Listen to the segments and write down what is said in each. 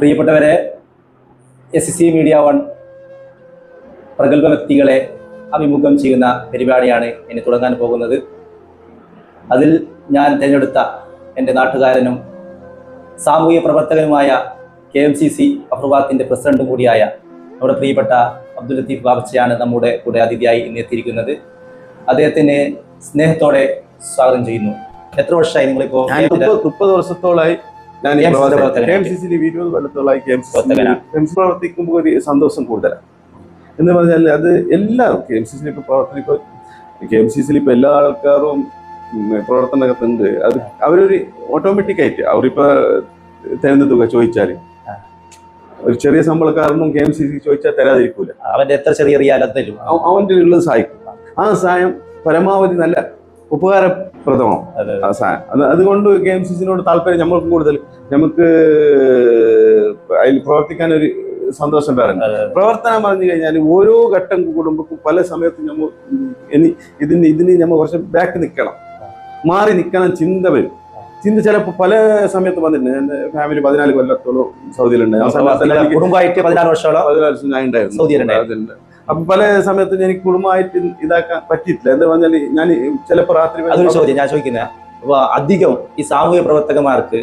പ്രിയപ്പെട്ടവരെ S C media one പ്രഗത്ഭ വ്യക്തികളെ അഭിമുഖം ചെയ്യുന്ന പരിപാടിയാണ് ഇനി തുടങ്ങാൻ പോകുന്നത്. അതിൽ ഞാൻ തിരഞ്ഞെടുത്ത എന്റെ നാട്ടുകാരനും സാമൂഹ്യ പ്രവർത്തകനുമായ കെ എം സി സി അഫ്രവാത്തിന്റെ പ്രസിഡന്റും കൂടിയായ നമ്മുടെ പ്രിയപ്പെട്ട അബ്ദുൽ ലത്തീഫ് ബാബച്ചയാണ് നമ്മുടെ കൂടെ അതിഥിയായി ഇന്ന് എത്തിയിരിക്കുന്നത്. അദ്ദേഹത്തിന് സ്നേഹത്തോടെ സ്വാഗതം ചെയ്യുന്നു. എത്ര വർഷമായി നിങ്ങളിപ്പോൾ മുപ്പത് വർഷത്തോളായി ഞാൻ ഇരുപത് കൊല്ലത്തോളായി കെ എം സി. പ്രവർത്തിക്കുമ്പോൾ ഒരു സന്തോഷം കൂടുതലാണ്. എന്ന് പറഞ്ഞാൽ അത് എല്ലാവരും കെ എം സി സിയിൽ ഇപ്പോൾ പ്രവർത്തനം കെ എം സി സിയിൽ ഇപ്പോൾ എല്ലാ ആൾക്കാരും പ്രവർത്തനകത്തുണ്ട് അത് അവരൊരു ഓട്ടോമാറ്റിക് ആയിട്ട് അവരിപ്പോ തരുന്ന തുക ചോദിച്ചാൽ. ഒരു ചെറിയ ശമ്പളക്കാരനും കെ എം സി സി ചോദിച്ചാൽ തരാതിരിക്കൂല. അവന്റെ എത്ര ചെറിയ അത് അവന്റെ ഉള്ളത് സഹായിക്കും. ആ സഹായം പരമാവധി നല്ല ഉപകാരപ്രദമാണ് അതെ അവസാനം. അത് അതുകൊണ്ട് കെ എം സി സിനോട് താല്പര്യം നമ്മൾക്ക് കൂടുതൽ. നമുക്ക് അതിൽ പ്രവർത്തിക്കാൻ ഒരു സന്തോഷം വേറെ. അതെ. പ്രവർത്തനം പറഞ്ഞു കഴിഞ്ഞാൽ ഓരോ ഘട്ടം കൂടുമ്പോൾ പല സമയത്തും നമ്മൾ ഇനി ഇതിന് ഇതിന് നമ്മൾ കുറച്ച് ബാക്ക് നിൽക്കണം മാറി നിൽക്കണം ചിന്ത വരും. ചിന്ത ചിലപ്പോൾ പല സമയത്ത് വന്നിട്ടുണ്ട്. എന്റെ ഫാമിലി പതിനാല് കൊല്ലത്തോളം സൗദിയിലുണ്ട്. ആ സമയത്തെല്ലാം എനിക്ക് കുടുംബമായിട്ട് പതിനാല് വർഷത്തോളം പതിനാല് വർഷം ഞാൻ ഉണ്ടായിരുന്നു. സൗദിയിലുണ്ടായിരുന്നു. അപ്പൊ പല സമയത്തും എനിക്ക് കുടുംബമായിട്ട് ഇതാക്കാൻ പറ്റിയിട്ടില്ല. എന്താ പറഞ്ഞാൽ ഞാൻ ചിലപ്പോൾ രാത്രി അതൊരു ചോദ്യം ഞാൻ ചോദിക്കുന്നത് അപ്പൊ അധികം ഈ സാമൂഹ്യ പ്രവർത്തകന്മാർക്ക്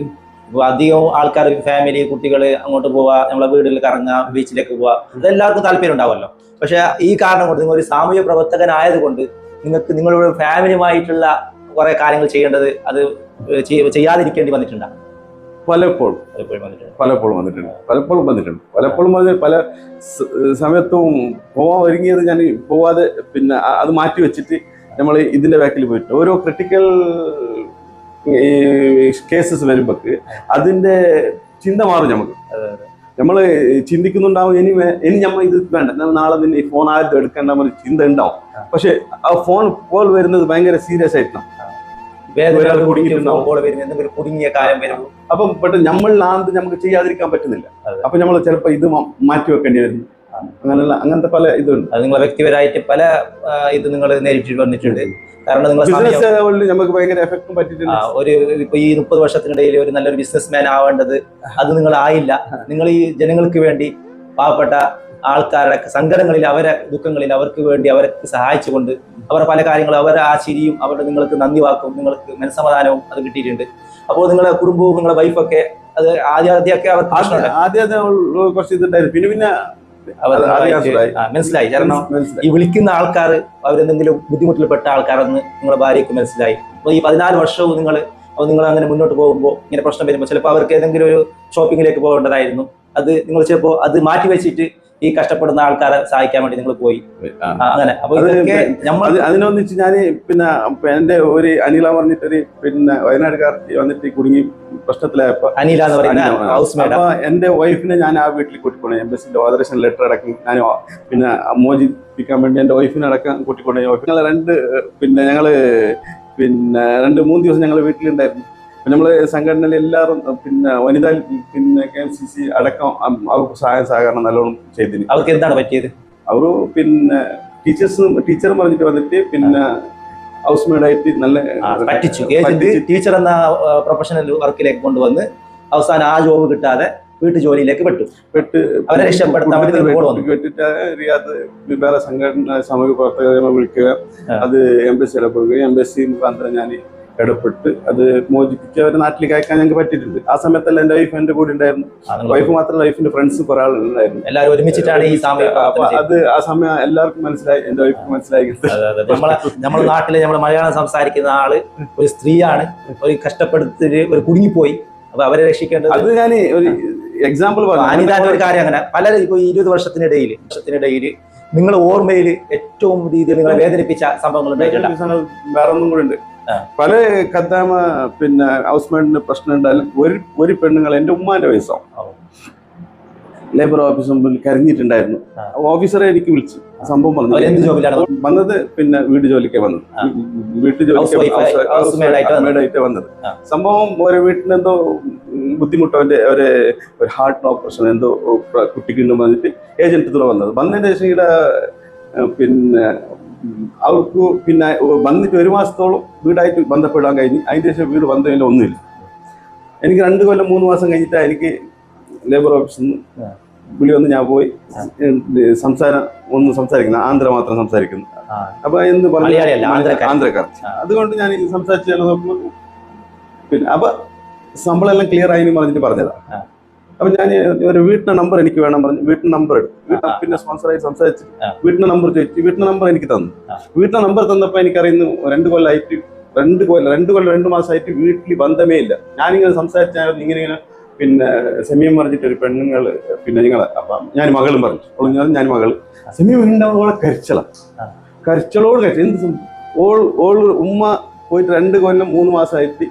ഇപ്പൊ അധികം ആൾക്കാർ ഫാമിലി കുട്ടികൾ അങ്ങോട്ട് പോവാ നമ്മളെ വീട്ടിൽ കറങ്ങുക ബീച്ചിലേക്ക് പോവാ ഇതെല്ലാവർക്കും താല്പര്യം ഉണ്ടാവുമല്ലോ പക്ഷെ ഈ കാരണം കൊണ്ട് നിങ്ങൾ ഒരു സാമൂഹ്യ പ്രവർത്തകനായത് കൊണ്ട് നിങ്ങൾക്ക് നിങ്ങളുടെ ഫാമിലിയുമായിട്ടുള്ള കുറെ കാര്യങ്ങൾ ചെയ്യേണ്ടത് അത് ചെയ്യ- ചെയ്യാതിരിക്കേണ്ടി വന്നിട്ടുണ്ടോ? പലപ്പോഴും പലപ്പോഴും വന്നിട്ടുണ്ട്. പലപ്പോഴും വന്നിട്ടുണ്ട്. പലപ്പോഴും വന്ന് പല സമയത്തും പോവാൻ ഒരുങ്ങിയത് ഞാൻ പോവാതെ പിന്നെ അത് മാറ്റി വെച്ചിട്ട് നമ്മൾ ഇതിന്റെ ബാക്കിൽ പോയിട്ട് ഓരോ ക്രിട്ടിക്കൽ കേസസ് വരുമ്പോൾ അതിന്റെ ചിന്ത മാറും നമുക്ക്. നമ്മൾ ചിന്തിക്കുന്നുണ്ടാവും ഇനി ഇനി നമ്മൾ ഇത് വേണ്ട. നാളെ നിന്നെ ഈ ഫോൺ ആദ്യം എടുക്കേണ്ട ചിന്ത ഉണ്ടാവും. പക്ഷെ ആ ഫോൺ കോൾ വരുന്നത് ഭയങ്കര സീരിയസ് ആയിട്ടാണ്. വേദന കുടുങ്ങിയിട്ടുണ്ടാവും വരും എന്തെങ്കിലും കുടുങ്ങിയ കാലം വരും അപ്പം പെട്ടെന്ന് നമ്മളിലാണ്ട് നമുക്ക് ചെയ്യാതിരിക്കാൻ പറ്റുന്നില്ല. അപ്പൊ നമ്മൾ ചിലപ്പോൾ ഇത് മാറ്റി വെക്കേണ്ടി വരുന്നു അങ്ങനെയുള്ള അങ്ങനത്തെ പല ഇതുണ്ട്. അത് നിങ്ങളെ വ്യക്തിപരമായിട്ട് പല ഇത് നിങ്ങൾ നേരിട്ട് വന്നിട്ടുണ്ട്. കാരണം നിങ്ങൾ നമുക്ക് ഭയങ്കര എഫക്റ്റും പറ്റിയിട്ടുണ്ട്. ഒരു ഇപ്പൊ ഈ മുപ്പത് വർഷത്തിനിടയിൽ ഒരു നല്ലൊരു ബിസിനസ് മാൻ ആവേണ്ടത് അത് നിങ്ങൾ ആയില്ല നിങ്ങൾ ഈ ജനങ്ങൾക്ക് വേണ്ടി പാവപ്പെട്ട ആൾക്കാരുടെ സങ്കടങ്ങളിൽ അവരെ ദുഃഖങ്ങളിൽ അവർക്ക് വേണ്ടി അവരെ സഹായിച്ചുകൊണ്ട് അവർ പല കാര്യങ്ങളും അവരുടെ ആ ചിരിയും അവരുടെ നിങ്ങൾക്ക് നന്ദി വാക്കും നിങ്ങൾക്ക് മനസ്സമാധാനവും അത് കിട്ടിയിട്ടുണ്ട്. അപ്പോൾ നിങ്ങളുടെ കുടുംബവും നിങ്ങളുടെ വൈഫൊക്കെ അത് ആദ്യ ആദ്യമൊക്കെ അവർ. ആദ്യം കുറച്ച് ഇതുണ്ടായിരുന്നു. പിന്നെ പിന്നെ മനസ്സിലായി. കാരണം ഈ വിളിക്കുന്ന ആൾക്കാർ അവരെന്തെങ്കിലും ബുദ്ധിമുട്ടിൽപ്പെട്ട ആൾക്കാരെന്ന് നിങ്ങളുടെ ഭാര്യയ്ക്ക് മനസ്സിലായി. അപ്പോൾ ഈ പതിനാല് വർഷവും നിങ്ങൾ അപ്പോൾ നിങ്ങൾ അങ്ങനെ മുന്നോട്ട് പോകുമ്പോൾ ഇങ്ങനെ പ്രശ്നം വരുമ്പോൾ ചിലപ്പോൾ അവർക്ക് ഏതെങ്കിലും ഒരു ഷോപ്പിങ്ങിലേക്ക് പോകേണ്ടതായിരുന്നു. അത് നിങ്ങൾ ചിലപ്പോൾ അത് മാറ്റി വെച്ചിട്ട് ഈ കഷ്ടപ്പെടുന്ന ആൾക്കാരെ സഹായിക്കാൻ വേണ്ടി നിങ്ങൾ പോയി. അങ്ങനെ. അപ്പൊ നമ്മൾ അതിനൊന്നിച്ച് ഞാൻ പിന്നെ എന്റെ ഒരു അനില പറഞ്ഞിട്ടൊരു പിന്നെ വയനാടുകാർ വന്നിട്ട് കുടുങ്ങി പ്രശ്നത്തിലായപ്പോ അനില എന്ന് പറയുന്ന അനില, ഹൗസ് മേഡം അപ്പൊ എന്റെ വൈഫിനെ ഞാൻ ആ വീട്ടിൽ കൂട്ടിക്കൊണ്ടു എംബസിന്റെ ഓതറേഷൻ ലെറ്റർ അടക്കം ഞാൻ പിന്നെ മോചിപ്പിക്കാൻ വേണ്ടി എന്റെ വൈഫിനെ അടക്കം കൂട്ടിക്കൊണ്ടു ഞങ്ങൾ രണ്ട് പിന്നെ ഞങ്ങൾ പിന്നെ രണ്ട് മൂന്ന് ദിവസം ഞങ്ങൾ വീട്ടിലുണ്ടായിരുന്നു. നമ്മൾ സംഘടനയിൽ എല്ലാവരും പിന്നെ വനിതാ പിന്നെ കെ എം സി സി അടക്കം അവർക്ക് സഹായ സഹകരണം നല്ലോണം ചെയ്തിന്. അവർക്ക് എന്താണ് പറ്റിയത്? അവർ പിന്നെ ടീച്ചേഴ്സ് ടീച്ചർ പറഞ്ഞിട്ട് വന്നിട്ട് പിന്നെ ഹൗസ് മെയ്ഡായിട്ട് നല്ല പറ്റിച്ചു. ടീച്ചർ എന്ന പ്രൊഫഷണൽ വർക്കിലേക്ക് കൊണ്ടുവന്ന് അവസാനം ആ ജോബ് കിട്ടാതെ വീട്ടു ജോലിയിലേക്ക് പെട്ടു. പെട്ട് അവരെ രക്ഷപ്പെടുത്താൻ. റിയാദ് വേറെ സംഘടന സാമൂഹിക പ്രവർത്തകരെ വിളിക്കുക. അത് എംബസിയിലെ പോവുകയും എംബസി മുഖാന്തരം ഞാൻ ഇടപെട്ട് അത് മോചിപ്പിച്ച് അവരെ നാട്ടിലേക്ക് അയക്കാൻ ഞങ്ങൾക്ക് പറ്റിയിട്ടുണ്ട്. ആ സമയത്തല്ല എന്റെ വൈഫ് എന്റെ കൂടെ ഉണ്ടായിരുന്നു വൈഫ് മാത്രം വൈഫിന്റെ ഫ്രണ്ട്സ് കുറെ ആളുണ്ടായിരുന്നു എല്ലാവരും ഒരുമിച്ചിട്ടാണ് ഈ ചെയ്യുന്നത്. അത് ആ സമയം എല്ലാവർക്കും മനസ്സിലായി എന്റെ വൈഫ് മനസ്സിലായി. നമ്മുടെ നാട്ടിലെ നമ്മൾ മലയാളം സംസാരിക്കുന്ന ആൾ ഒരു സ്ത്രീയാണ്. ഒരു കഷ്ടപ്പെടുത്തി ഒരു കുടുങ്ങിപ്പോയി. അപ്പൊ അവരെ രക്ഷിക്കേണ്ടത് അത് ഞാൻ ഒരു എക്സാമ്പിൾ അനിതാന്റെ ഒരു കാര്യം അങ്ങനെ. പല ഇപ്പൊ ഇരുപത് വർഷത്തിനിടയിൽ വർഷത്തിനിടയിൽ നിങ്ങളുടെ ഓർമ്മയിൽ ഏറ്റവും രീതിയിൽ നിങ്ങളെ വേദനിപ്പിച്ച സംഭവങ്ങൾ ഉണ്ടായിട്ടുണ്ട്? വേറെ ഒന്നും കൂടെ ഉണ്ട്. പല കദ്ദാമ പിന്നെ ഹൗസ് മേഡിന്റെ പ്രശ്നം ഉണ്ടായാലും ഒരു ഒരു പെണ്ണുങ്ങൾ എന്റെ ഉമ്മാന്റെ വയസ്സോ ലേബർ ഓഫീസ് മുമ്പിൽ കരഞ്ഞിട്ടുണ്ടായിരുന്നു. ഓഫീസറെ എനിക്ക് വിളിച്ചു. സംഭവം പറഞ്ഞു. വന്നത്? പിന്നെ വീട് ജോലിക്ക് വന്നത്. വീട്ടു ആയിട്ട് വന്നത്. സംഭവം ഒരു വീട്ടിന് എന്തോ ബുദ്ധിമുട്ടോ അവന്റെ ഒരു ഒരു ഹാർട്ട് ഓപ്പറേഷൻ എന്തോ കുട്ടിക്കുണ്ടെന്ന് കുട്ടിക്ക് ഉണ്ട് വന്നിട്ട് ഏജന്റ് തുറ വന്നത്. വന്നതിന് ശേഷം ഇവിടെ പിന്നെ അവർക്ക് പിന്നെ വന്നിട്ട് ഒരു മാസത്തോളം വീടായിട്ട് ബന്ധപ്പെടാൻ കഴിഞ്ഞ് അതിന് ശേഷം വീട് ബന്ധമില്ല ഒന്നുമില്ല. എനിക്ക് രണ്ട് കൊല്ലം മൂന്ന് മാസം കഴിഞ്ഞിട്ട് എനിക്ക് ലേബർ ഓഫീസിൽ നിന്ന് വിളി വന്ന് ഞാൻ പോയി സംസാരം ഒന്ന് സംസാരിക്കുന്നു. ആന്ധ്ര മാത്രം സംസാരിക്കുന്നു. അപ്പൊ എന്ത് പറഞ്ഞു ആന്ധ്രക്കാർ അതുകൊണ്ട് ഞാൻ സംസാരിച്ചു നോക്കുമ്പോൾ പിന്നെ അപ്പൊ ശമ്പളം എല്ലാം ക്ലിയർ ആയി പറഞ്ഞിട്ട് പറഞ്ഞതാ. അപ്പൊ ഞാൻ ഒരു വീട്ടിന്റെ നമ്പർ എനിക്ക് വേണം പറഞ്ഞു. വീട്ടിന്റെ നമ്പർ എടുത്തു. പിന്നെ സ്പോൺസറായി സംസാരിച്ച് വീട്ടിന് വീട്ടിന്റെ നമ്പർ ചോദിച്ചു. വീട്ടിന്റെ നമ്പർ എനിക്ക് തന്നു. വീട്ടിന്റെ നമ്പർ തന്നപ്പോ എനിക്കറിയുന്നു രണ്ട് കൊല്ലമായിട്ട് രണ്ട് കൊല്ലം രണ്ട് കൊല്ലം രണ്ട് മാസമായിട്ട് വീട്ടിൽ ബന്ധമേ ഇല്ല. ഞാനിങ്ങനെ സംസാരിച്ചായിരുന്നു ഇങ്ങനെ ഇങ്ങനെ പിന്നെ സെമിയം പറഞ്ഞിട്ട് ഒരു പെണ്ണുങ്ങൾ പിന്നെ നിങ്ങൾ അപ്പം ഞാൻ മകളും പറഞ്ഞു. ഒളിഞ്ഞാലും ഞാൻ ഞാൻ മകൾ. സെമിയം കരിച്ചളോട് കരച്ചള. കരച്ചളോട് കരച്ച എന്ത് ഓൾ ഓൾ ഉമ്മ പോയിട്ട് രണ്ട് കൊല്ലം മൂന്ന് മാസമായിട്ട്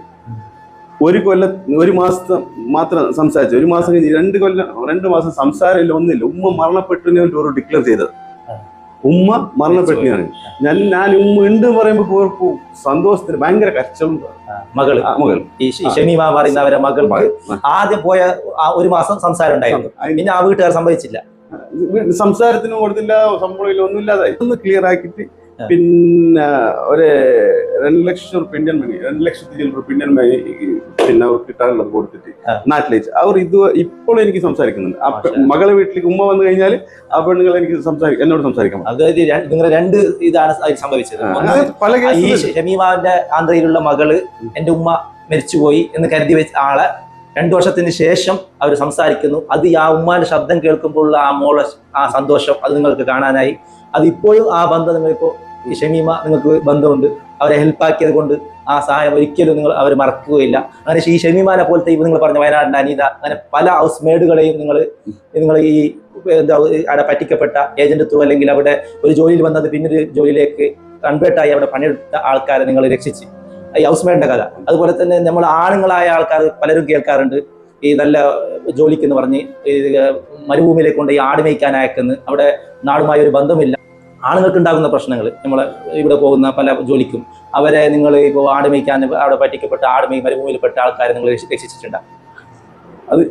ഒരു കൊല്ലം ഒരു മാസം മാത്രം സംസാരിച്ചു. ഒരു മാസം കഴിഞ്ഞ് രണ്ട് കൊല്ലം രണ്ട് മാസം സംസാരമില്ല ഒന്നില്ല ഉമ്മ മരണപ്പെട്ടു ഒരു ഡിക്ലെയർ ചെയ്തത്. ഉമ്മ മരണപ്പെട്ടിയാണ് ഞാൻ ഞാൻ ഉമ്മ ഉണ്ട് പറയുമ്പോൾ സന്തോഷത്തിന് ഭയങ്കര മകൾ. മകൾ ഈ ഷ- ഷമീമ പറയുന്ന അവരെ മകൾ. ആദ്യം പോയ ആ ഒരു മാസം സംസാരം ഉണ്ടായിരുന്നു. പിന്നെ ആ വീട്ടുകാർ സംഭവിച്ചില്ല. സംസാരത്തിനും കൊടുത്തില്ല സംഭവമില്ല ഒന്നും ഇല്ലാതായി ഒന്ന് ക്ലിയർ ആക്കിയിട്ട്. പിന്നെ ഒരു രണ്ട് ലക്ഷം റുപ്യ ഇന്ത്യൻ മണി രണ്ട് ലക്ഷത്തി ചില റുപ്യ ഇന്ത്യൻ മണി പിന്നെ അവർക്ക് കിട്ടാനുള്ളത് കൊടുത്തിട്ട്. നാട്ടിലേക്ക്. അവർ ഇത് ഇപ്പോഴും എനിക്ക് സംസാരിക്കുന്നുണ്ട്. മകളെ വീട്ടിലേക്ക് ഉമ്മ വന്നു കഴിഞ്ഞാൽ ആ പെണ്ണുങ്ങൾ എനിക്ക് സംസാരിക്കും എന്നോട് സംസാരിക്കാം അതായത് നിങ്ങൾ രണ്ട് ഇതാണ് സംഭവിച്ചത്. പല ഷമീമാവിന്റെ ആന്ധ്രയിലുള്ള മകൾ എന്റെ ഉമ്മ മരിച്ചുപോയി എന്ന് കരുതി വെച്ച ആളെ രണ്ടു വർഷത്തിന് ശേഷം അവർ സംസാരിക്കുന്നു. അത് ആ ഉമ്മാന്റെ ശബ്ദം കേൾക്കുമ്പോഴുള്ള ആ മോളെ ആ സന്തോഷം അത് നിങ്ങൾക്ക് കാണാനായി. അത് ഇപ്പോഴും ആ ബന്ധം നിങ്ങളിപ്പോ ഈ ഷമീമ നിങ്ങൾക്ക് ബന്ധമുണ്ട്. അവരെ ഹെൽപ്പാക്കിയത് കൊണ്ട് ആ സഹായം ഒരിക്കലും നിങ്ങൾ അവർ മറക്കുകയില്ല. അങ്ങനെ ഈ ഷമീമാനെ പോലത്തെ ഇവ നിങ്ങൾ പറഞ്ഞ വയനാടിന്റെ അനീത അങ്ങനെ പല ഹൗസ് മേഡുകളെയും നിങ്ങൾ നിങ്ങൾ ഈ എന്താ അവിടെ പറ്റിക്കപ്പെട്ട ഏജന്റ് ത്രൂ അല്ലെങ്കിൽ അവിടെ ഒരു ജോലിയിൽ വന്നത് പിന്നൊരു ജോലിയിലേക്ക് കൺവേർട്ടായി അവിടെ പണിയെടുത്ത ആൾക്കാരെ നിങ്ങൾ രക്ഷിച്ച്. ഈ ഹൗസ് ഹൗസ്മേഡിന്റെ കഥ. അതുപോലെ തന്നെ നമ്മൾ ആണുങ്ങളായ ആൾക്കാർ പലരും കേൾക്കാറുണ്ട്. ഈ നല്ല ജോലിക്ക് എന്ന് പറഞ്ഞ് മരുഭൂമിയിലേക്ക് കൊണ്ട് ഈ ആട് മേയ്ക്കാൻ അയക്കുന്നു. അവിടെ നാടുമായി ഒരു ബന്ധമില്ല. ആണുങ്ങൾക്ക് ഉണ്ടാകുന്ന പ്രശ്നങ്ങൾ. നമ്മൾ ഇവിടെ പോകുന്ന പല ജോലിക്കും. അവരെ നിങ്ങൾ ഇപ്പോൾ ആട് മേയ്ക്കാൻ അവിടെ പറ്റിക്കപ്പെട്ട ആട് മേയ് മരുഭൂമിയിൽപ്പെട്ട ആൾക്കാരെ നിങ്ങൾ രക്ഷിച്ചിട്ടുണ്ട്? അത്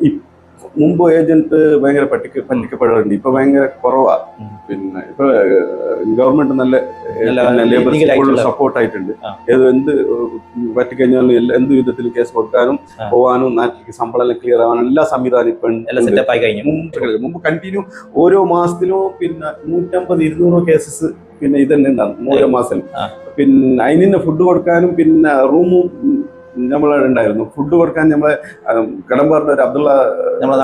മുമ്പ് ഏജന്റ് ഭയങ്കര പറ്റിക്ക പറ്റിക്കപ്പെടാറുണ്ട് ഇപ്പൊ ഭയങ്കര കുറവാ. ഉം. പിന്നെ ഇപ്പൊ ഗവൺമെന്റ് നല്ല ലേബർ legal സപ്പോർട്ട് ആയിട്ടുണ്ട്. ഏത് എന്ത് പറ്റിക്കഴിഞ്ഞാലും എല്ലാ- എന്ത് വിധത്തിൽ കേസ് കൊടുക്കാനും. പോകാനും നാട്ടിലേക്ക് ശമ്പളം ക്ലിയർ ആവാനും എല്ലാ സംവിധാനം ഇപ്പൊ മുമ്പ് കണ്ടിന്യൂ ഓരോ മാസത്തിലും പിന്നെ നൂറ്റമ്പത് ഇരുന്നൂറോ കേസസ് പിന്നെ ഇത് തന്നെ ഉണ്ടാകും ഓരോ മാസം പിന്നെ അതിന് ഫുഡ് കൊടുക്കാനും പിന്നെ റൂമും നമ്മളെ ഉണ്ടായിരുന്നു. ഫുഡ് കൊടുക്കാൻ നമ്മളെ കടം കടമ്പാറിന്റെ ഒരു അബ്ദുള്ള. നമ്മുടെ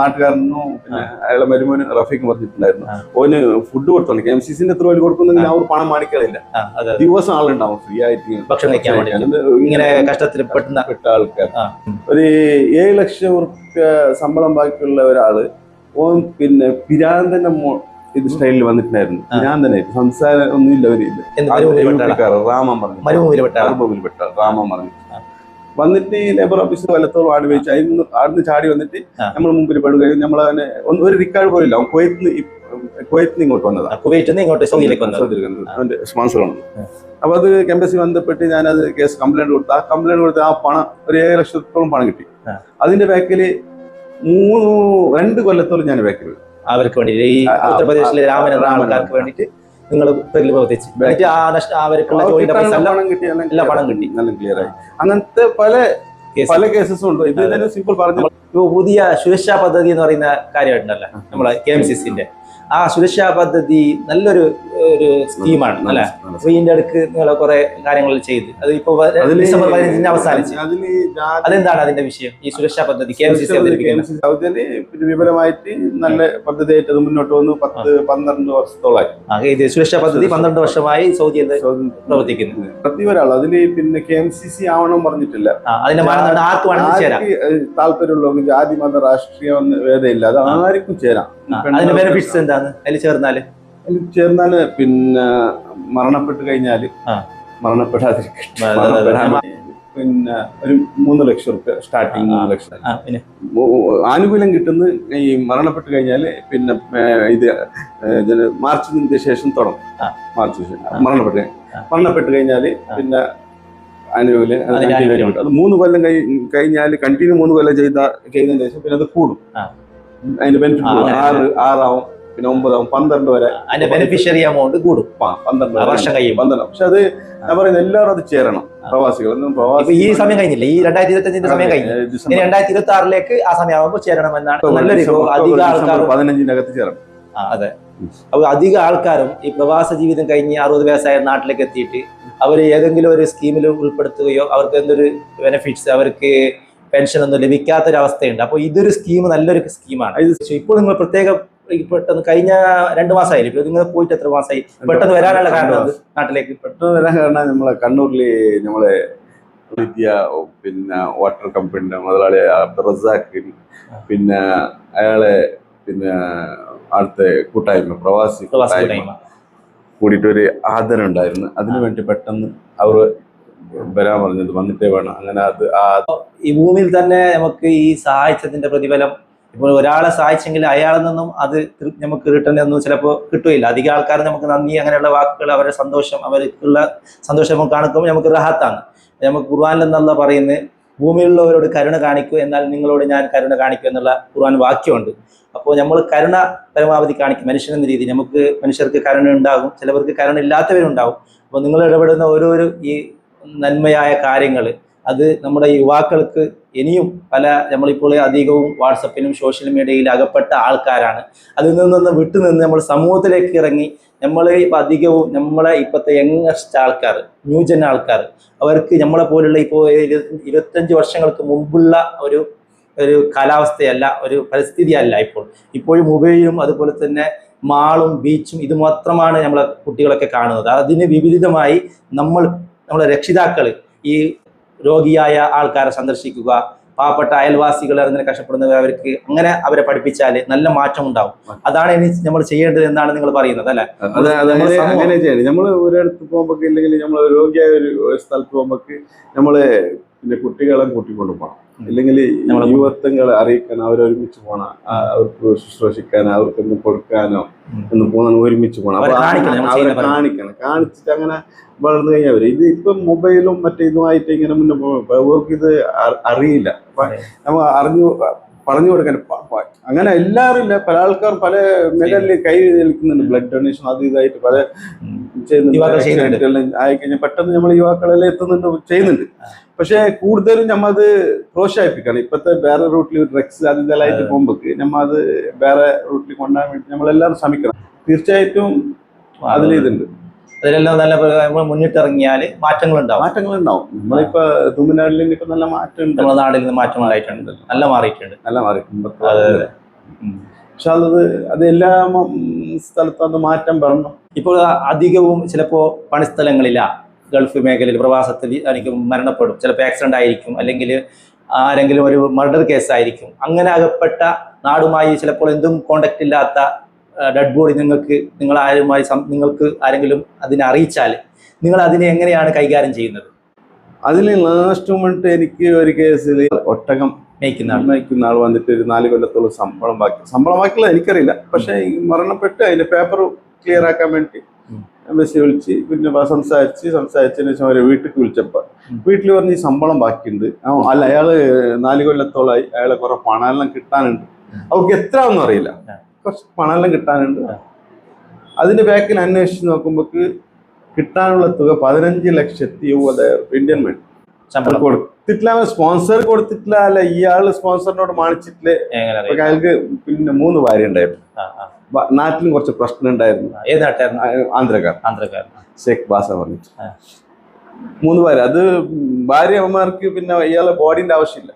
നാട്ടുകാരനും പിന്നെ അയാളെ മരുമോന് റഫീഖ് പറഞ്ഞിട്ടുണ്ടായിരുന്നു. ഓന് ഫുഡ് കൊടുത്തോണ്ട് എം സി സിന്റെ ത്രൂ കൊടുക്കുന്നെങ്കിൽ അവർ പണം മാണിക്കളില്ല. ദിവസം ആളുണ്ടാവും ഫ്രീ ആയിട്ട് ഭക്ഷണം ഇങ്ങനെ കഷ്ടത്തിൽ പെട്ടുന്ന പെട്ട ആൾക്കാർ. ഒരു ഏഴ് ലക്ഷം ഉറുപ്യ ശമ്പളം ബാക്കിയുള്ള ഒരാൾ. ഓൻ പിന്നെ പിരാന്തന്റെ ഇത് സ്റ്റൈലിൽ വന്നിട്ടുണ്ടായിരുന്നു. ഞാൻ തന്നെ സംസാരം ഒന്നുമില്ല ഒരു രാമം പറഞ്ഞു. രാമം പറഞ്ഞു. വന്നിട്ട് ഈ ലേബർ ഓഫീസിൽ വലത്തോളം ആട് വെച്ച് അതിന് ആടുന്ന് ചാടി വന്നിട്ട് നമ്മൾ മുമ്പിൽ പെടുകയും നമ്മൾ അതിനെ ഒന്ന് ഒരു റിക്കാർഡ് പോലില്ല അവൻ കുവൈത്തിന് കുവൈത്തിന് ഇങ്ങോട്ട് വന്നതാണ് കുവൈറ്റിൽ ഇങ്ങോട്ട് അവന്റെ സ്പോൺസറാണ് ആണ്. അപ്പൊ അത് എംബസി ബന്ധപ്പെട്ട് ഞാനത് കേസ് കംപ്ലൈന്റ് കൊടുത്തു ആ കംപ്ലൈന്റ് കൊടുത്ത് ആ പണം ഒരു ഏഴ് ലക്ഷത്തോളം പണം കിട്ടി. അതിന്റെ ബാക്കിൽ മൂന്ന് രണ്ട് കൊല്ലത്തോളം ഞാൻ ബാക്കിൽ അവർക്ക് വേണ്ടി ഈ ഉത്തർപ്രദേശിലെ രാമൻ എന്ന. ആൾക്കാർക്ക് വേണ്ടിയിട്ട് നിങ്ങൾ പ്രവർത്തിച്ച്. എന്നിട്ട് ആ നഷ്ട അവർക്കുള്ള ജോലിയുടെ പൈസ എല്ലാം പണം കിട്ടി. നല്ല ക്ലിയർ ആയി. അങ്ങനത്തെ പല പല കേസസും ഉണ്ട്. ഇത് സിമ്പിൾ പറഞ്ഞു പുതിയ സുരക്ഷാ പദ്ധതി എന്ന് പറയുന്ന കാര്യമായിട്ടുണ്ടല്ലോ. നമ്മളെ കെ എം സി സിന്റെ. ആ സുരക്ഷാ പദ്ധതി നല്ലൊരു ഒരു സ്കീമാണ് അല്ലെ? അപ്പൊ ഇതിന്റെ അടുക്ക് നിങ്ങൾ കുറെ കാര്യങ്ങൾ ചെയ്ത്. അത് ഇപ്പൊ ഡിസംബർ പതിനഞ്ചിന് അവസാനിച്ച്. അതെന്താണ് അതിന്റെ വിഷയം? ഈ സുരക്ഷാ പദ്ധതി കെ എം സി സി അവതരിപ്പിക്കുന്നത്. സൗദിയിൽ വിപുലമായിട്ട് നല്ല പദ്ധതിയായിട്ട് അത് മുന്നോട്ട് വന്നു. പത്ത് പന്ത്രണ്ട് ഇത് സുരക്ഷാ പദ്ധതി പന്ത്രണ്ട് വർഷമായി സൗദിയിൽ പ്രവർത്തിക്കുന്നു. പ്രതി ഒരാൾ അതിൽ പിന്നെ കെ എം സി സി ആവണം പറഞ്ഞിട്ടില്ല. അതിന്റെ മാനദണ്ഡം ആർക്ക് വേണമെങ്കിൽ ചേരാം. താല്പര്യമുള്ളവർക്ക് ജാതി മത രാഷ്ട്രീയം വേദയില്ല ഭേദമില്ല. അത് ആർക്കും ചേരാം. അതിന്റെ ബെനിഫിറ്റ്സ് എന്താണ് അതിൽ ചേർന്നാൽ അതിൽ ചേർന്നാൽ പിന്നെ മരണപ്പെട്ട് കഴിഞ്ഞാൽ ആ. മരണപ്പെടാതിരിക്കട്ടെ പിന്നെ ഒരു മൂന്ന് ലക്ഷം റുപ്യ സ്റ്റാർട്ടിങ് മൂന്ന് ലക്ഷം ആ, പിന്നെ ആനുകൂല്യം കിട്ടുന്ന ഈ മരണപ്പെട്ട് കഴിഞ്ഞാൽ പിന്നെ ഇത് മാർച്ച് ഇതിന് മാർച്ചിന് ശേഷം തുടങ്ങും മാർച്ച് ശേഷം. മരണപ്പെട്ട് ആ. മരണപ്പെട്ട് കഴിഞ്ഞാൽ ആ. പിന്നെ ആനുകൂല്യം അതിന് continue ആനുകൂല്യം. കിട്ടും. അത് മൂന്ന് കൊല്ലം കഴിഞ്ഞാൽ കഴിഞ്ഞാൽ കണ്ടിന്യൂ മൂന്ന് കൊല്ലം ചെയ്ത ചെയ്തതിന് ശേഷം പിന്നെ അത് കൂടും ആ. അതിന്റെ ബെനിഫിറ്റ് ആ, കൂടും അങ്ങനെ. ആറ് ആറാവും പിന്നെ ഒമ്പതാവും പന്ത്രണ്ട് വരെ അതിന്റെ ബെനിഫിഷ്യറി എമൗണ്ട് കൂടും. പന്ത്രണ്ട് വർഷം കഴിയും. പന്ത്രണ്ട് പക്ഷെ അത് ഞാൻ പറയുന്നത് എല്ലാവരും അത് ചേരണം. പ്രവാസികൾ പ്രവാസി ഈ സമയം കഴിഞ്ഞില്ല? ഈ രണ്ടായിരത്തി ഇരുപത്തി അഞ്ചിന്റെ സമയം കഴിഞ്ഞു ഇനി രണ്ടായിരത്തി ഇരുപത്തി ആറിലേക്ക് ആ സമയമാകുമ്പോൾ ചേരണമെന്നാണ് നല്ലൊരു അധിക ആൾക്കാർ പതിനഞ്ചിന്റെ അകത്ത് ചേരണം. അതെ. അപ്പൊ അധിക ആൾക്കാരും ഈ പ്രവാസ ജീവിതം കഴിഞ്ഞ് അറുപത് വയസ്സായ നാട്ടിലേക്ക് എത്തിയിട്ട് അവർ ഏതെങ്കിലും ഒരു സ്കീമിൽ ഉൾപ്പെടുത്തുകയോ അവർക്ക് എന്തൊരു ബെനിഫിറ്റ്സ് അവർക്ക് പെൻഷൻ ഒന്നും ലഭിക്കാത്തൊരവസ്ഥയുണ്ട്. അപ്പോൾ ഇതൊരു സ്കീം നല്ലൊരു സ്കീമാണ്. ഇപ്പോൾ നിങ്ങൾ പ്രത്യേകം പെട്ടെന്ന് കഴിഞ്ഞ രണ്ട് മാസമായില്ലേ ഇപ്പൊ നിങ്ങൾ പോയിട്ട് എത്ര മാസമായി പെട്ടെന്ന് വരാനുള്ള കാരണം നാട്ടിലേക്ക് പെട്ടെന്ന് വരാൻ കാരണം നമ്മളെ കണ്ണൂരിൽ നമ്മളെ വിദ്യ പിന്നെ വാട്ടർ കമ്പനിയുടെ മുതലാളി റസാക്ക് റസാഖ് പിന്നെ അയാളെ പിന്നെ അടുത്ത കൂട്ടായ്മ പ്രവാസി കൂട്ടായ്മ. കൂടിയിട്ട് ഒരു ആദരം ഉണ്ടായിരുന്നു. അതിനു വേണ്ടി പെട്ടെന്ന് അവർ വരാൻ പറഞ്ഞത് വന്നിട്ടേ വേണം. അങ്ങനെ അത് ഈ ഭൂമിയിൽ തന്നെ നമുക്ക് ഈ സഹായിച്ചതിന്റെ പ്രതിഫലം ഇപ്പോൾ ഒരാളെ സഹായിച്ചെങ്കിൽ അയാളിൽ നിന്നും അത് നമുക്ക് റിട്ടേൺ ഒന്നും ചിലപ്പോൾ കിട്ടുകയില്ല അധിക ആൾക്കാർ നമുക്ക് നന്ദി അങ്ങനെയുള്ള വാക്കുകൾ അവരുടെ സന്തോഷം അവർക്കുള്ള സന്തോഷം നമുക്ക് കാണിക്കുമ്പോൾ നമുക്ക് റഹത്താണ് നമുക്ക് ഖുർആാനിൽ എന്നുള്ള പറയുന്നത് ഭൂമിയിലുള്ളവരോട് കരുണ കാണിക്കൂ എന്നാൽ നിങ്ങളോട് ഞാൻ കരുണ കാണിക്കൂ എന്നുള്ള ഖുർആൻ വാക്യമുണ്ട്. അപ്പോൾ നമ്മൾ കരുണ പരമാവധി കാണിക്കും മനുഷ്യൻ എന്ന രീതി നമുക്ക് മനുഷ്യർക്ക് കരുണ ഉണ്ടാകും ചിലവർക്ക് കരുണ ഇല്ലാത്തവരുണ്ടാകും. അപ്പോൾ നിങ്ങൾ ഇടപെടുന്ന ഓരോരോ ഈ നന്മയായ കാര്യങ്ങൾ അത് നമ്മുടെ യുവാക്കൾക്ക് ഇനിയും പല നമ്മളിപ്പോൾ അധികവും വാട്സപ്പിലും സോഷ്യൽ മീഡിയയിൽ അകപ്പെട്ട ആൾക്കാരാണ്. അതിൽ നിന്നൊന്ന് വിട്ടുനിന്ന് നമ്മൾ സമൂഹത്തിലേക്ക് ഇറങ്ങി നമ്മൾ ഇപ്പോൾ അധികവും നമ്മളെ ഇപ്പോഴത്തെ യങ്ങസ്റ്റ് ആൾക്കാർ ന്യൂജൻ ആൾക്കാർ അവർക്ക് നമ്മളെ പോലുള്ള ഇപ്പോൾ ഇരുപത്തഞ്ച് വർഷങ്ങൾക്ക് മുമ്പുള്ള ഒരു ഒരു കാലാവസ്ഥയല്ല ഒരു പരിസ്ഥിതിയല്ല ഇപ്പോൾ. ഇപ്പോഴും മൊബൈലും അതുപോലെ തന്നെ മാളും ബീച്ചും ഇത് മാത്രമാണ് നമ്മളെ കുട്ടികളൊക്കെ കാണുന്നത്. അതിന് വിപരീതമായി നമ്മൾ നമ്മളെ രക്ഷിതാക്കൾ ഈ രോഗിയായ ആൾക്കാരെ സന്ദർശിക്കുക. പാവപ്പെട്ട അയൽവാസികൾ അങ്ങനെ കഷ്ടപ്പെടുന്നവർ അവർക്ക് അങ്ങനെ അവരെ പഠിപ്പിച്ചാൽ നല്ല മാറ്റം ഉണ്ടാവും. അതാണ് ഇനി നമ്മൾ ചെയ്യേണ്ടത് എന്നാണ് നിങ്ങൾ പറയുന്നത് അല്ലെ? അങ്ങനെ ചെയ്യണം. നമ്മൾ ഒരിടത്ത് പോകുമ്പോൾ ഇല്ലെങ്കിൽ നമ്മൾ രോഗിയായ ഒരു സ്ഥലത്ത് പോകുമ്പോൾ നമ്മൾ പിന്നെ കുട്ടികളെ കൂട്ടിക്കൊണ്ട് പോകണം ഇല്ലെങ്കിൽ നമ്മളെ യുവത്വങ്ങളെ അറിയിക്കാൻ അവരെ ഒരുമിച്ച് പോകണം അവർക്ക് ശുശ്രൂഷിക്കാനോ അവർക്ക് ഒന്ന് കൊടുക്കാനോ ഒന്ന് പോകുന്ന ഒരുമിച്ച് പോകണം അവരെ കാണിക്കണം, കാണിച്ചിട്ട് അങ്ങനെ വളർന്നു കഴിഞ്ഞാൽ അവർ ഇത് ഇപ്പം മൊബൈലും മറ്റേ ഇതുമായിട്ട് ഇങ്ങനെ മുന്നേ പോകും അവർക്ക് ഇത് അറിയില്ല. നമ്മ നമ്മൾ അറിഞ്ഞു പറഞ്ഞു കൊടുക്കാൻ അങ്ങനെ എല്ലാവരും ഇല്ല. പല ആൾക്കാർ പല മേഖലയിൽ കൈ നിൽക്കുന്നുണ്ട്. ബ്ലഡ് ഡൊണേഷൻ അത് ഇതായിട്ട് പല. ചെയ്യുന്നുണ്ട്. ആയിക്കഴിഞ്ഞാൽ പെട്ടെന്ന് നമ്മൾ യുവാക്കളെല്ലാം എത്തുന്നുണ്ട് ചെയ്യുന്നുണ്ട്. പക്ഷെ കൂടുതലും നമ്മ അത് പ്രോത്സാഹിപ്പിക്കണം. ഇപ്പത്തെ വേറെ റൂട്ടിൽ ഡ്രഗ്സ് അത്. ഇതെല്ലായിട്ട് പോകുമ്പോൾ നമ്മ അത് വേറെ റൂട്ടിൽ കൊണ്ടുപോകാൻ വേണ്ടി നമ്മളെല്ലാവരും ശ്രമിക്കണം. തീർച്ചയായിട്ടും അതിൽ ഇതുണ്ട്. അതിലെല്ലാം നല്ല നമ്മൾ മുന്നിട്ടിറങ്ങിയാൽ മാറ്റങ്ങൾ ഉണ്ടാവും മാറ്റങ്ങൾ ഉണ്ടാവും നമ്മളിപ്പോ തുമ്മിനാടിൽ ഇപ്പൊ നല്ല മാറ്റം നമ്മുടെ നാടിൽ നിന്ന് മാറ്റം നല്ല മാറിയിട്ടുണ്ട്. നല്ല മാറി അതെ, അതെ. പക്ഷെ അത് അത് എല്ലാ സ്ഥലത്തും അത് മാറ്റം വരണം. ഇപ്പോൾ അധികവും ചിലപ്പോ പണിസ്ഥലങ്ങളില്ല ഗൾഫ് മേഖലയിൽ പ്രവാസത്തിൽ എനിക്ക് മരണപ്പെടും. ചിലപ്പോൾ ആക്സിഡന്റ് ആയിരിക്കും. അല്ലെങ്കിൽ ആരെങ്കിലും ഒരു മർഡർ കേസായിരിക്കും അങ്ങനെ അകപ്പെട്ട നാടുമായി ചിലപ്പോൾ എന്തും കോണ്ടാക്ട് ഇല്ലാത്ത ഡെഡ് ബോഡി നിങ്ങൾക്ക് നിങ്ങൾ ആരുമായി നിങ്ങൾക്ക് ആരെങ്കിലും അതിനെ അറിയിച്ചാൽ നിങ്ങൾ അതിനെ എങ്ങനെയാണ് കൈകാര്യം ചെയ്യുന്നത്? അതിൽ ലാസ്റ്റ് മൊമെന്റ് എനിക്ക് ഒരു കേസിൽ ഒട്ടകം മേയ്ക്കുന്ന ആൾ. മേയ്ക്കുന്ന ആൾ വന്നിട്ട് ഒരു നാല് കൊല്ലത്തോളം ശമ്പളം ബാക്കി. ശമ്പളം ബാക്കിയുള്ള എനിക്കറിയില്ല. പക്ഷേ ഈ മരണപ്പെട്ട് അതിന്റെ പേപ്പർ ക്ലിയർ ആക്കാൻ വേണ്ടി എംബസി വിളിച്ച് പിന്നെ സംസാരിച്ച് സംസാരിച്ചതിന് ശേഷം അവരെ വീട്ടിൽ വിളിച്ചപ്പോൾ. വീട്ടിൽ പറഞ്ഞ് ഈ ശമ്പളം ബാക്കിയുണ്ട്. അല്ല അയാൾ നാല് കൊല്ലത്തോളമായി അയാളെ കുറെ പണമെല്ലാം കിട്ടാനുണ്ട്. അവർക്ക് എത്ര ഒന്നും അറിയില്ല കുറച്ച് പണമെല്ലാം കിട്ടാനുണ്ട്. അതിന്റെ ബാക്കിൽ അന്വേഷിച്ച് നോക്കുമ്പോൾ കിട്ടാനുള്ള തുക പതിനഞ്ച് ലക്ഷത്തി ഇരുപതായിരം ഇന്ത്യൻ മണി. ശമ്പളം. കൊടുത്തിട്ടില്ല. അവൻ സ്പോൺസർ കൊടുത്തിട്ടില്ല. അല്ല ഇയാൾ സ്പോൺസറിനോട് മാണിച്ചിട്ടില്ല? അയാൾക്ക് പിന്നെ മൂന്ന് ഭാര്യ ഉണ്ടായിരുന്നു നാട്ടിലും കുറച്ച് പ്രശ്നം ഉണ്ടായിരുന്നു. ഏത് നാട്ടായിരുന്നു ആന്ധ്രക്കാർ. ആന്ധ്രക്കാർ ഷേഖ് ബാസ പറഞ്ഞിട്ട്. മൂന്ന് ഭാര്യ അത് ഭാര്യമാർക്ക് പിന്നെ ഇയാളെ ബോഡിന്റെ ആവശ്യമില്ല.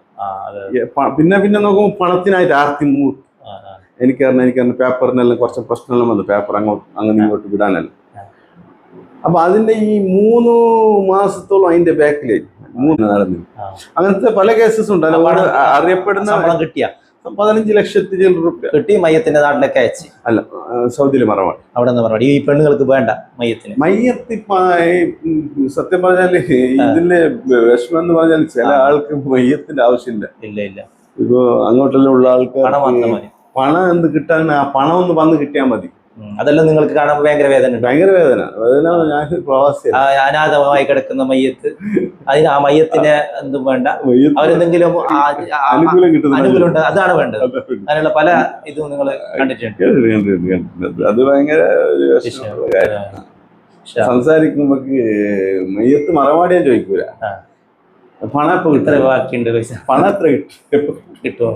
പിന്നെ പിന്നെ നോക്കുമ്പോൾ പണത്തിനായിട്ട് ആർത്തി മൂ ആ, ആ. എനിക്കറിഞ്ഞ എനിക്കറിഞ്ഞ പേപ്പറിനെല്ലാം കുറച്ച് പ്രശ്നമെല്ലാം വന്നു. പേപ്പർ അങ്ങോട്ട് അങ്ങനെ ഇങ്ങോട്ട് വിടാനല്ല. അപ്പൊ അതിന്റെ ഈ മൂന്ന് മാസത്തോളം അതിന്റെ ബാക്കിലേക്ക് മൂന്ന് നടന്നു. അങ്ങനത്തെ പല കേസസ് ഉണ്ട്. അറിയപ്പെടുന്ന കിട്ടിയ. പതിനഞ്ച് ലക്ഷത്തി റുപ്യ. കിട്ടി മയ്യത്തിന്റെ നാട്ടിലൊക്കെ അയച്ച്. അല്ല സൗദിയിൽ സൗദിയിലെ മറവാണ്. അവിടെ നിന്ന് ഈ പെണ്ണുങ്ങൾക്ക് വേണ്ട മയ്യത്തിന്. മയ്യത്തി സത്യം പറഞ്ഞാൽ ഇതിന്റെ വിഷമം എന്ന് പറഞ്ഞാൽ ചില ആൾക്ക് മയ്യത്തിന്റെ ആവശ്യമില്ല. ഇല്ല ഇല്ല. ഇപ്പൊ അങ്ങോട്ടെല്ലാം ഉള്ള ആൾക്കാർ മതി. പണം എന്ത് കിട്ടാൻ ആ പണം ഒന്ന് വന്ന് കിട്ടിയാൽ മതി. അതെല്ലാം നിങ്ങൾക്ക് കാണാൻ ഭയങ്കര വേദന ഭയങ്കര വേദന. വേദന ഞാൻ പ്രവാസി അനാഥമായി കിടക്കുന്ന മയ്യത്ത്. അതിന് ആ മയ്യത്തിന് എന്തും വേണ്ട. അവരെന്തെങ്കിലും അനുകൂലം ഉണ്ട്. അതാണ് വേണ്ടത്. അങ്ങനെയുള്ള അതിനുള്ള പല ഇതും നിങ്ങൾ കണ്ടിട്ടുണ്ട്. അത് ഭയങ്കര. സംസാരിക്കുമ്പോ മയ്യത്ത് മറവാടിയാ ചോദിക്കൂല. പണം ഇപ്പൊ ഇത്ര ബാക്കിയുണ്ട് പൈസ. പണം എത്ര കിട്ടും?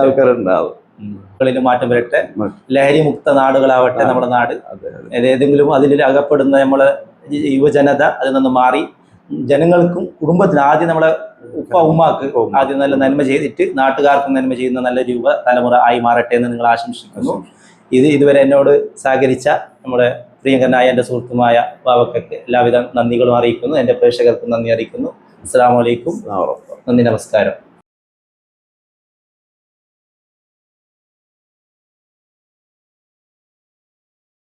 ആൾക്കാരുണ്ടാവും. മാറ്റം വരട്ടെ. ലഹരി മുക്ത നാടുകളാവട്ടെ നമ്മുടെ നാട്. ഏതെങ്കിലും അതിൽ അകപ്പെടുന്ന നമ്മളെ യുവജനത അതിൽ നിന്ന് മാറി ജനങ്ങൾക്കും കുടുംബത്തിന് ആദ്യം നമ്മളെ ഉപ്പ ഉമ്മാക്ക് ആദ്യം നല്ല നന്മ ചെയ്തിട്ട് നാട്ടുകാർക്കും നന്മ ചെയ്യുന്ന നല്ല രൂപ തലമുറ ആയി മാറട്ടെ എന്ന് നിങ്ങൾ ആശംസിക്കുന്നു. ഇത് ഇതുവരെ എന്നോട് സഹകരിച്ച നമ്മുടെ പ്രിയങ്കരനായ എന്റെ സുഹൃത്തുമായ ബാബക്കൊക്കെ എല്ലാവിധ നന്ദികളും അറിയിക്കുന്നു. എന്റെ പ്രേക്ഷകർക്കും നന്ദി അറിയിക്കുന്നു. അസ്സാം വലൈക്കും നന്ദി നമസ്കാരം.